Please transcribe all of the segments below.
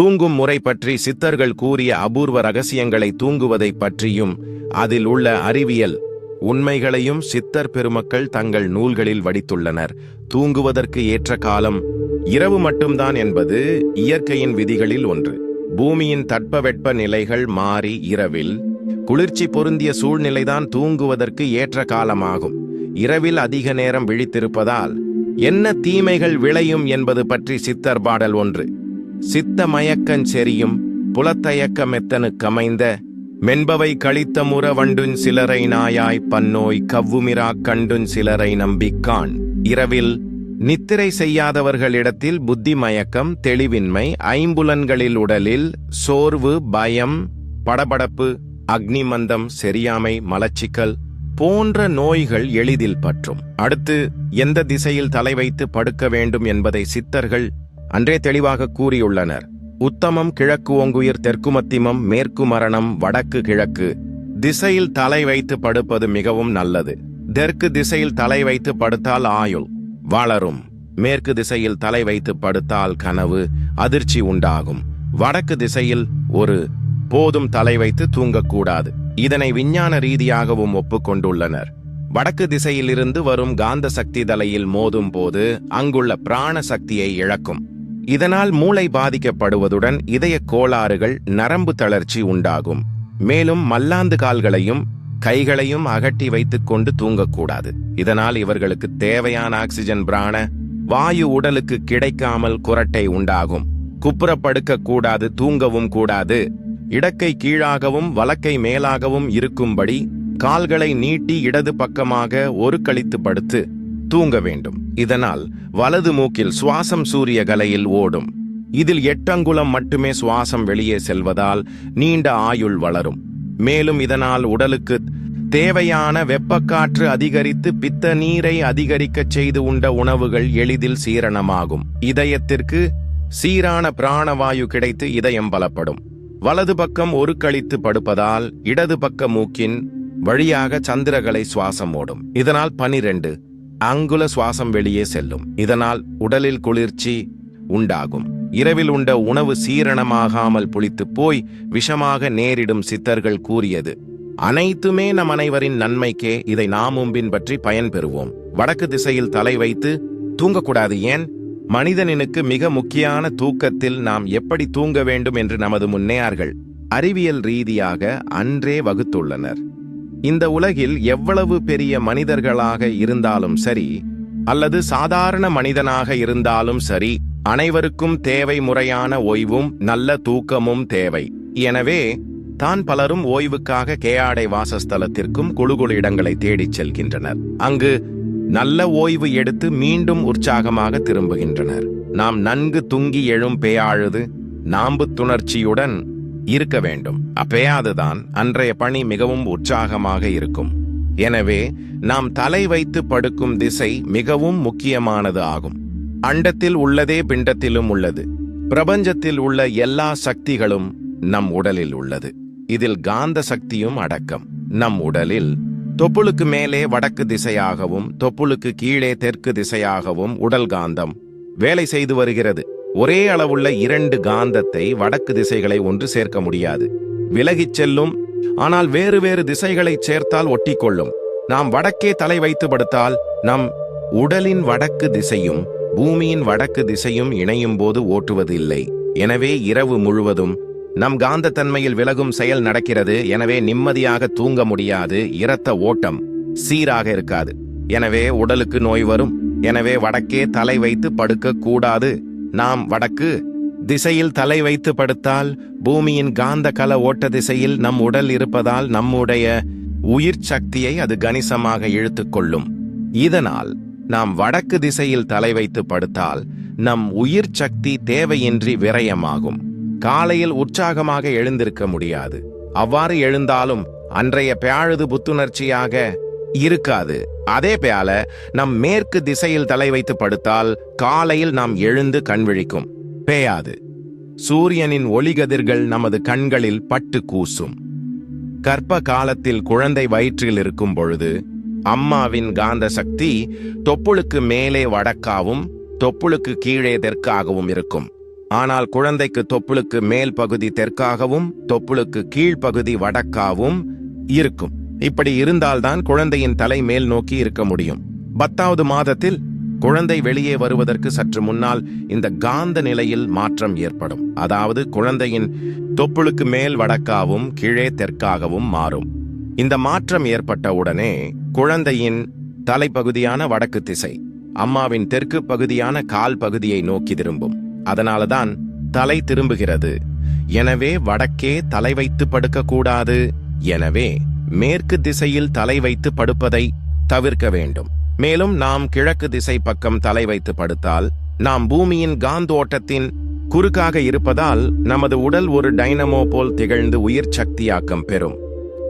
தூங்கும் முறை பற்றி சித்தர்கள் கூறிய அபூர்வ ரகசியங்களை தூங்குவதைப் பற்றியும் அதில் உள்ள அறிவியல் உண்மைகளையும் சித்தர் பெருமக்கள் தங்கள் நூல்களில் வடித்துள்ளனர். தூங்குவதற்கு ஏற்ற காலம் இரவு மட்டும்தான் என்பது இயற்கையின் விதிகளில் ஒன்று. பூமியின் தட்பவெட்ப நிலைகள் மாறி இரவில் குளிர்ச்சி பொருந்திய சூழ்நிலைதான் தூங்குவதற்கு ஏற்ற காலமாகும். இரவில் அதிக நேரம் விழித்திருப்பதால் என்ன தீமைகள் விளையும் என்பது பற்றி சித்தர் பாடல் ஒன்று. சித்த மயக்கஞ் செறியும் புலத்தயக்க மெத்தனுக்கமைந்த மென்பவை கழித்த முற வண்டுஞ் சிலரை நாயாய் பன்னோய் கவ்வுமிரா கண்டுஞ் சிலரை நம்பிக்கான். இரவில் நித்திரை செய்யாதவர்களிடத்தில் புத்தி மயக்கம் தெளிவின்மை ஐம்புலன்களில் உடலில் சோர்வு பயம் படபடப்பு அக்னிமந்தம் செரியாமை மலச்சிக்கல் போன்ற நோய்கள் எளிதில் பற்றும். அடுத்து எந்த திசையில் தலை வைத்து படுக்க வேண்டும் என்பதை சித்தர்கள் அன்றே தெளிவாக கூறியுள்ளனர். உத்தமம் கிழக்கு ஓங்குயிர் தெற்கு மத்திமம் மேற்கு மரணம் வடக்கு கிழக்கு. திசையில் தலை வைத்து படுப்பது மிகவும் நல்லது. தெற்கு திசையில் தலை வைத்து படுத்தால் ஆயுள். வளரும். மேற்கு திசையில் தலை வைத்து படுத்தால் கனவு அதிர்ச்சி உண்டாகும். வடக்கு திசையில் ஒரு போதும் தலை வைத்து தூங்கக்கூடாது. இதனை விஞ்ஞான ரீதியாகவும் ஒப்புக்கொண்டுள்ளனர். வடக்கு திசையிலிருந்து வரும் காந்த சக்தி தலையில் மோதும் போது அங்குள்ள பிராண சக்தியை இழக்கும். இதனால் மூளை பாதிக்கப்படுவதுடன் இதய கோளாறுகள் நரம்பு தளர்ச்சி உண்டாகும். மேலும் மல்லாந்து கால்களையும் கைகளையும் அகட்டி வைத்துக் கொண்டு தூங்கக்கூடாது. இதனால் இவர்களுக்கு தேவையான ஆக்சிஜன் பிராண வாயு உடலுக்கு கிடைக்காமல் குரட்டை உண்டாகும். குப்புறப்படுக்க கூடாது தூங்கவும் கூடாது. இடக்கை கீழாகவும் வலக்கை மேலாகவும் இருக்கும்படி கால்களை நீட்டி இடது பக்கமாக ஒரு கழித்து படுத்து தூங்க வேண்டும். இதனால் வலது மூக்கில் சுவாசம் சூரிய கலையில் ஓடும். இதில் எட்டங்குளம் மட்டுமே சுவாசம் வெளியே செல்வதால் நீண்ட ஆயுள் வளரும். மேலும் இதனால் உடலுக்கு தேவையான வெப்பக்காற்று அதிகரித்து பித்த நீரை அதிகரிக்கச் செய்து உண்ட உணவுகள் எளிதில் சீரணமாகும். இதயத்திற்கு சீரான பிராணவாயு கிடைத்து இதயம் பலப்படும். வலது பக்கம் ஒரு கழித்து படுப்பதால் இடது பக்க மூக்கின் வழியாக சந்திரகலை சுவாசம் ஓடும். இதனால் பனிரெண்டு அங்குல சுவாசம் வெளியே செல்லும். இதனால் உடலில் குளிர்ச்சி உண்டாகும். இரவில் உண்ட உணவு சீரணமாகாமல் புளித்துப் போய் விஷமாக நேரிடும் சித்தர்கள் கூறியது. அனைத்துமே நம் அனைவரின் நன்மைக்கே இதை நாமும் பின்பற்றி பயன் பெறுவோம். வடக்கு திசையில் தலை வைத்து தூங்கக்கூடாது ஏன்? மனிதனினுக்கு மிக முக்கியமான தூக்கத்தில் நாம் எப்படி தூங்க வேண்டும் என்று நமது முன்னேயார்கள் அறிவியல் ரீதியாக அன்றே வகுத்துள்ளனர். இந்த உலகில் எவ்வளவு பெரிய மனிதர்களாக இருந்தாலும் சரி அல்லது சாதாரண மனிதனாக இருந்தாலும் சரி அனைவருக்கும் தேவை முறையான ஓய்வும் நல்ல தூக்கமும் தேவை. எனவே தான் பலரும் ஓய்வுக்காக கேயாடை வாசஸ்தலத்திற்கும் குழுகுழு இடங்களை தேடிச் செல்கின்றனர். அங்கு நல்ல ஓய்வு எடுத்து மீண்டும் உற்சாகமாக திரும்புகின்றனர். நாம் நன்கு துங்கி எழும் பேயாழுது நாம்பு துணர்ச்சியுடன் இருக்க வேண்டும். அப்பயாதுதான் அன்றைய பணி மிகவும் உற்சாகமாக இருக்கும். எனவே நாம் தலை வைத்து படுக்கும் திசை மிகவும் முக்கியமானது ஆகும். அண்டத்தில் உள்ளதே பிண்டத்திலும் உள்ளது. பிரபஞ்சத்தில் உள்ள எல்லா சக்திகளும் நம் உடலில் உள்ளது. இதில் காந்த சக்தியும் அடக்கம். நம் உடலில் தொப்புளுக்கு மேலே வடக்கு திசையாகவும் தொப்புளுக்கு கீழே தெற்கு திசையாகவும் உடல் காந்தம் வேலை செய்து வருகிறது. ஒரே அளவுள்ள இரண்டு காந்தத்தை வடக்கு திசைகளை ஒன்று சேர்க்க முடியாது. விலகிச் செல்லும். ஆனால் வேறு வேறு திசைகளை சேர்த்தால் ஒட்டிக்கொள்ளும். நாம் வடக்கே தலை வைத்து படுத்தால் நம் உடலின் வடக்கு திசையும் பூமியின் வடக்கு திசையும் இணையும் போது ஓட்டுவது இல்லை எனவே இரவு முழுவதும் நம் காந்தத்தன்மையில் விலகும் செயல் நடக்கிறது. எனவே நிம்மதியாக தூங்க முடியாது. இரத்த ஓட்டம் சீராக இருக்காது. எனவே உடலுக்கு நோய் வரும். எனவே வடக்கே தலை வைத்து படுக்க கூடாது நாம் வடக்கு திசையில் தலை வைத்து படுத்தால் பூமியின் காந்த கல ஓட்ட திசையில் நம் உடல் இருப்பதால் நம்முடைய உயிர் சக்தியை அது கணிசமாக இழுத்துக்கொள்ளும் இதனால் நாம் வடக்கு திசையில் தலை வைத்து படுத்தால் நம் உயிர் சக்தி தேவையின்றி விரயமாகும். காலையில் உற்சாகமாக எழுந்திருக்க முடியாது. அவ்வாறு எழுந்தாலும் அன்றைய பேழுது புத்துணர்ச்சியாக இருக்காது. அதே பேல நம் மேற்கு திசையில் தலை வைத்து படுத்தால் காலையில் நாம் எழுந்து கண் விழிக்கும். பேயாது. சூரியனின் ஒளிகதிர்கள் நமது கண்களில் பட்டு கூசும். கற்ப காலத்தில் குழந்தை வயிற்றில் இருக்கும் பொழுது அம்மாவின் காந்த சக்தி தொப்புளுக்கு மேலே வடக்காவும் தொப்புளுக்கு கீழே தெற்காகவும் இருக்கும். ஆனால் குழந்தைக்கு தொப்புளுக்கு மேல் பகுதி தெற்காகவும் தொப்புளுக்கு கீழ்ப்பகுதி வடக்காகவும் இருக்கும். இப்படி இருந்தால்தான் குழந்தையின் தலை மேல் நோக்கி இருக்க முடியும். பத்தாவது மாதத்தில் குழந்தை வெளியே வருவதற்கு சற்று முன்னால் இந்த காந்த நிலையில் மாற்றம் ஏற்படும். அதாவது குழந்தையின் தொப்புளுக்கு மேல் வடக்காகவும் கீழே தெற்காகவும் மாறும். இந்த மாற்றம் ஏற்பட்ட உடனே குழந்தையின் தலைப்பகுதியான வடக்கு திசை அம்மாவின் தெற்கு பகுதியான கால் பகுதியை நோக்கி திரும்பும். அதனாலதான் தலை திரும்புகிறது. எனவே வடக்கே தலை வைத்து படுக்கக்கூடாது. எனவே மேற்கு திசையில் தலை வைத்து படுப்பதை தவிர்க்க வேண்டும். மேலும் நாம் கிழக்கு திசை பக்கம் தலை வைத்து படுத்தால் நாம் பூமியின் காந்தோட்டத்தின் குறுக்காக இருப்பதால் நமது உடல் ஒரு டைனமோ போல் திகழ்ந்து உயிர் சக்தியாக்கம் பெறும்.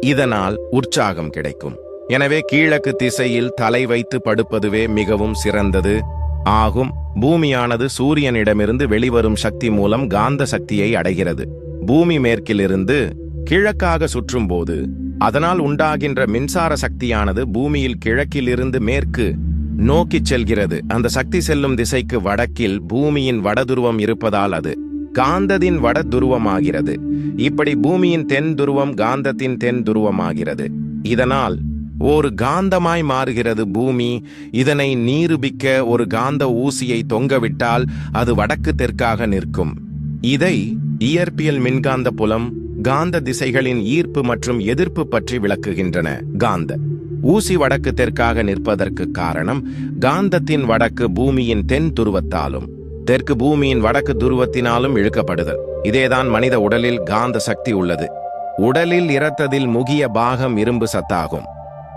இதனால் உற்சாகம் கிடைக்கும். எனவே கிழக்கு திசையில் தலை வைத்து படுப்பதுவே மிகவும் சிறந்தது. ஆகும். பூமியானது சூரியனிடமிருந்து வெளிவரும் சக்தி மூலம் காந்த சக்தியை அடைகிறது. பூமி மேற்கிலிருந்து கிழக்காக சுற்றும்போது அதனால் உண்டாகின்ற மின்சார சக்தியானது பூமியில் கிழக்கிலிருந்து மேற்கு நோக்கிச் செல்கிறது. அந்த சக்தி செல்லும் திசைக்கு வடக்கில் பூமியின் வடதுருவம் இருப்பதால் அது காந்தத்தின் வட துருவமாகிறது இப்படி பூமியின் தென் துருவம் காந்தத்தின் தென் துருவமாகிறது இதனால் ஒரு காந்தமாய் மாறுகிறது பூமி. இதனை நீருபிக்க ஒரு காந்த ஊசியை தொங்கவிட்டால் அது வடக்கு தெற்காக நிற்கும். இதை இயற்பியல் மின்காந்த புலம் காந்த திசைகளின் ஈர்ப்பு மற்றும் எதிர்ப்பு பற்றி விளக்குகின்றன. காந்த. ஊசி வடக்கு தெற்காக நிற்பதற்கு காரணம் காந்தத்தின் வடக்கு பூமியின் தென் துருவத்தாலும் தெற்கு பூமியின் வடக்கு துருவத்தினாலும் இழுக்கப்படுதல். இதேதான் மனித உடலில் காந்த சக்தி உள்ளது. உடலில் இரத்ததில் முகிய பாகம் இரும்பு சத்தாகும்.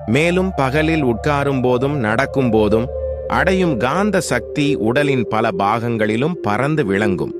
மேலும் பகலில் உட்காரும் போதும் நடக்கும் போதும் அடையும் காந்த சக்தி உடலின் பல பாகங்களிலும் பறந்து விளங்கும்.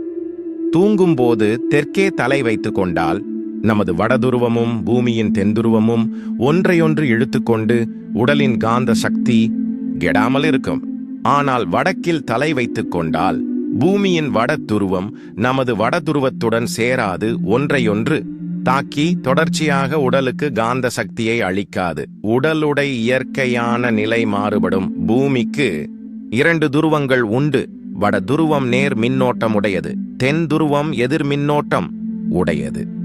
தூங்கும்போது தெற்கே தலை வைத்துக் கொண்டால் நமது வடதுருவமும் பூமியின் தென்துருவமும் ஒன்றையொன்று இழுத்துக்கொண்டு உடலின் காந்த சக்தி கெடாமல் இருக்கும். ஆனால் வடக்கில் தலை வைத்துக் கொண்டால் பூமியின் வட துருவம் நமது வடதுருவத்துடன் சேராது ஒன்றையொன்று தாக்கி தொடர்ச்சியாக உடலுக்கு காந்த சக்தியை அளிக்காது. உடலுடை இயற்கையான நிலை மாறுபடும் பூமிக்கு இரண்டு துருவங்கள் உண்டு. வட துருவம் நேர் மின்னோட்டம் உடையது தென் துருவம் எதிர் மின்னோட்டம் உடையது.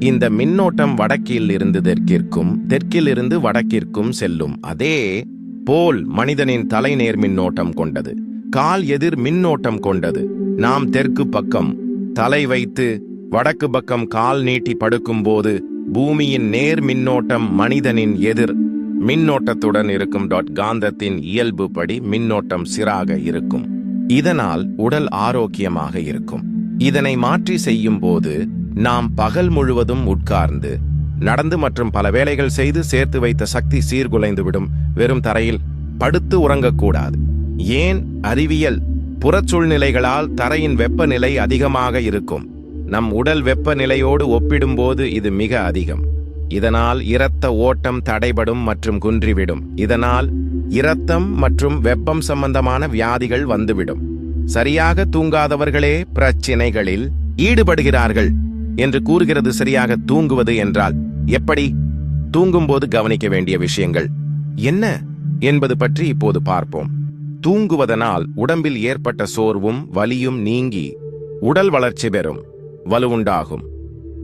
இந்த மின்னோட்டம் வடக்கில் இருந்து தெற்கிற்கும் தெற்கில் இருந்து வடக்கிற்கும் செல்லும். அதே போல் மனிதனின் தலைநேர் மின்னோட்டம் கொண்டது. கால் எதிர் மின்னோட்டம் கொண்டது. நாம் தெற்கு பக்கம் தலை வைத்து வடக்கு பக்கம் கால் நீட்டி படுக்கும்போது பூமியின் நேர் மின்னோட்டம் மனிதனின் எதிர் மின்னோட்டத்துடன் இருக்கும் டாட் காந்தத்தின் இயல்பு படி மின்னோட்டம் சிறாக இருக்கும். இதனால் உடல் ஆரோக்கியமாக இருக்கும். இதனை மாற்றி செய்யும் போது நாம் பகல் முழுவதும் உட்கார்ந்து நடந்து மற்றும் பல வேலைகள் செய்து சேர்த்து வைத்த சக்தி சீர்குலைந்துவிடும். வெறும் தரையில் படுத்து உறங்கக்கூடாது. ஏன்? அறிவியல். புறச்சூழ்நிலைகளால் தரையின் வெப்பநிலை அதிகமாக இருக்கும். நம் உடல் வெப்பநிலையோடு ஒப்பிடும்போது இது மிக அதிகம். இதனால் இரத்த ஓட்டம் தடைபடும் மற்றும் குன்றிவிடும். இதனால் இரத்தம் மற்றும் வெப்பம் சம்பந்தமான வியாதிகள் வந்துவிடும். சரியாக தூங்காதவர்களே பிரச்சினைகளில் ஈடுபடுகிறார்கள். என்று கூறுகிறது சரியாக தூங்குவது என்றால் எப்படி? தூங்கும்போது கவனிக்க வேண்டிய விஷயங்கள் என்ன என்பது பற்றி இப்போது பார்ப்போம். தூங்குவதனால் உடம்பில் ஏற்பட்ட சோர்வும் வலியும் நீங்கி உடல் வளர்ச்சி பெறும் வலுவுண்டாகும்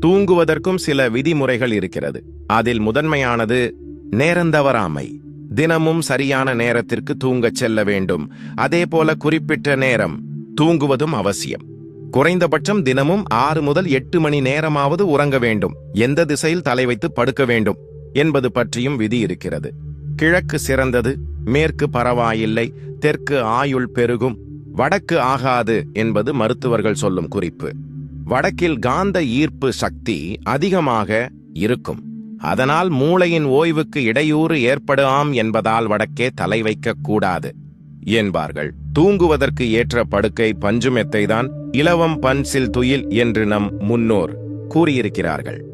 தூங்குவதற்கும் சில விதிமுறைகள் இருக்கிறது. அதில் முதன்மையானது நேரந்தவறாமை. தினமும் சரியான நேரத்திற்கு தூங்கச் செல்ல வேண்டும். அதே போல குறிப்பிட்ட நேரம் தூங்குவதும் அவசியம். குறைந்தபட்சம் தினமும் ஆறு முதல் எட்டு மணி நேரமாவது உறங்க வேண்டும். எந்த திசையில் தலை வைத்து படுக்க வேண்டும் என்பது பற்றியும் விதி இருக்கிறது. கிழக்கு சிறந்தது மேற்கு பரவாயில்லை தெற்கு ஆயுள் பெருகும் வடக்கு ஆகாது என்பது மருத்துவர்கள் சொல்லும் குறிப்பு. வடக்கில் காந்த ஈர்ப்பு சக்தி அதிகமாக இருக்கும். அதனால் மூளையின் ஓய்வுக்கு இடையூறு ஏற்படாம் என்பதால் வடக்கே தலை வைக்கக் கூடாது. என்பார்கள். தூங்குவதற்கு ஏற்ற படுக்கை பஞ்சுமெத்தைதான் இலவம் பன்சில் துயில் என்று நம் முன்னோர் கூறியிருக்கிறார்கள்.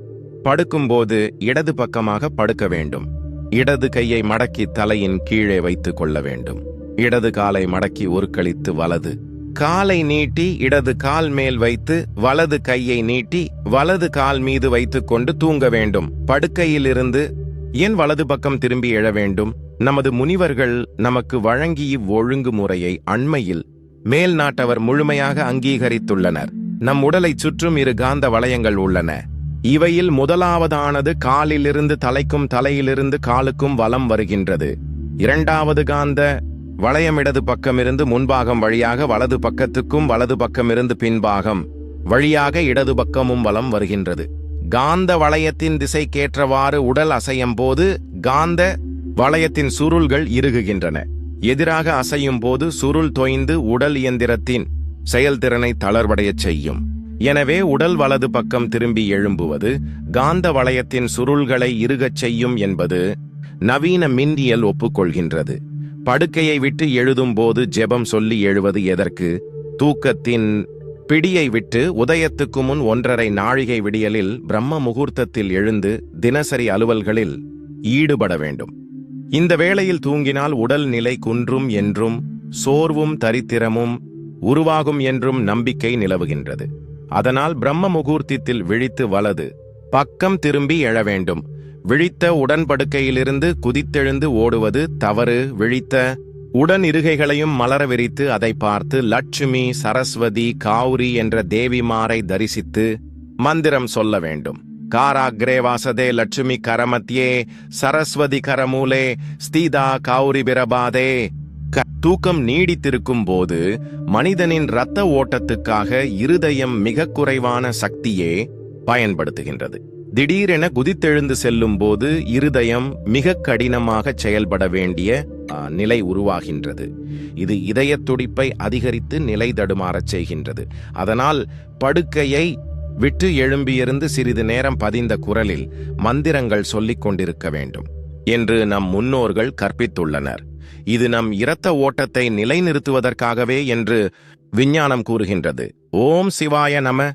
படுக்கும்போது இடது பக்கமாக படுக்க வேண்டும். இடது கையை மடக்கி தலையின் கீழே வைத்துக் கொள்ள வேண்டும். இடது காலை மடக்கி உருக்களித்து வலது. காலை நீட்டி இடது கால் மேல் வைத்து வலது கையை நீட்டி வலது கால் மீது வைத்துக் கொண்டு தூங்க வேண்டும். படுக்கையிலிருந்து ஏன் வலது பக்கம் திரும்பி எழ வேண்டும். நமது முனிவர்கள் நமக்கு வழங்கி இவ்வொழுங்குமுறையை அண்மையில் மேல் நாட்டவர் முழுமையாக அங்கீகரித்துள்ளனர். நம் உடலைச் சுற்றும் இரு காந்த வளையங்கள் உள்ளன. இவையில் முதலாவதானது காலிலிருந்து தலைக்கும் தலையிலிருந்து காலுக்கும் வலம் வருகின்றது. இரண்டாவது காந்த வளையம் இடது பக்கமிருந்து முன்பாகம் வழியாக வலது பக்கத்துக்கும் வலது பக்கமிருந்து பின்பாகம் வழியாக இடது பக்கமும் வலம் வருகின்றது. காந்த வளையத்தின் திசைக்கேற்றவாறு உடல் அசையும் போது காந்த வளையத்தின் சுருள்கள் இறுகுகின்றன. எதிராக அசையும் போது சுருள் தொய்ந்து உடல் இயந்திரத்தின் செயல்திறனை தளர்வடையச் செய்யும். எனவே உடல் வலது பக்கம் திரும்பி எழும்புவது காந்த வளையத்தின் சுருள்களை இறுகச் செய்யும் என்பது நவீன மின்னியல் ஒப்புக்கொள்கின்றது. படுக்கையை விட்டு எழுதும் போது ஜெபம் சொல்லி எழுவது எதற்கு? தூக்கத்தின் பிடியை விட்டு உதயத்துக்கு முன் ஒன்றரை நாழிகை விடியலில் பிரம்ம முகூர்த்தத்தில் எழுந்து தினசரி அலுவல்களில் ஈடுபட வேண்டும். இந்த வேளையில் தூங்கினால் உடல் நிலை குன்றும் என்றும் சோர்வும் தரித்திரமும் உருவாகும் என்றும் நம்பிக்கை நிலவுகின்றது. அதனால் பிரம்ம முகூர்த்தத்தில் விழித்து வலது பக்கம் திரும்பி எழ வேண்டும். விழித்த உடன்படுக்கையிலிருந்து குதித்தெழுந்து ஓடுவது தவறு. விழித்த உடன் இருகைகளையும் மலர விரித்து அதை பார்த்து லட்சுமி சரஸ்வதி காவுரி என்ற தேவிமாரை தரிசித்து மந்திரம் சொல்ல வேண்டும். காராக்ரே வாசதே லட்சுமி கரமத்தியே சரஸ்வதி கரமூலே ஸ்தீதா கௌரி பிரபாதே. க- தூக்கம் நீடித்திருக்கும் போது மனிதனின் இரத்த ஓட்டத்துக்காக இருதயம் மிக குறைவான சக்தியே பயன்படுத்துகின்றது. திடீரென குதித்தெழுந்து செல்லும் போது இருதயம் மிக கடினமாக செயல்பட வேண்டிய நிலை உருவாகின்றது. இது இதய துடிப்பை அதிகரித்து நிலை தடுமாறச் செய்கின்றது. அதனால் படுக்கையை விட்டு எழும்பியிருந்து சிறிது நேரம் பதிந்த குரலில் மந்திரங்கள் சொல்லிக் கொண்டிருக்க வேண்டும் என்று நம் முன்னோர்கள் கற்பித்துள்ளனர். இது நம் இரத்த ஓட்டத்தை நிலைநிறுத்துவதற்காகவே என்று விஞ்ஞானம் கூறுகின்றது. ஓம் சிவாய நம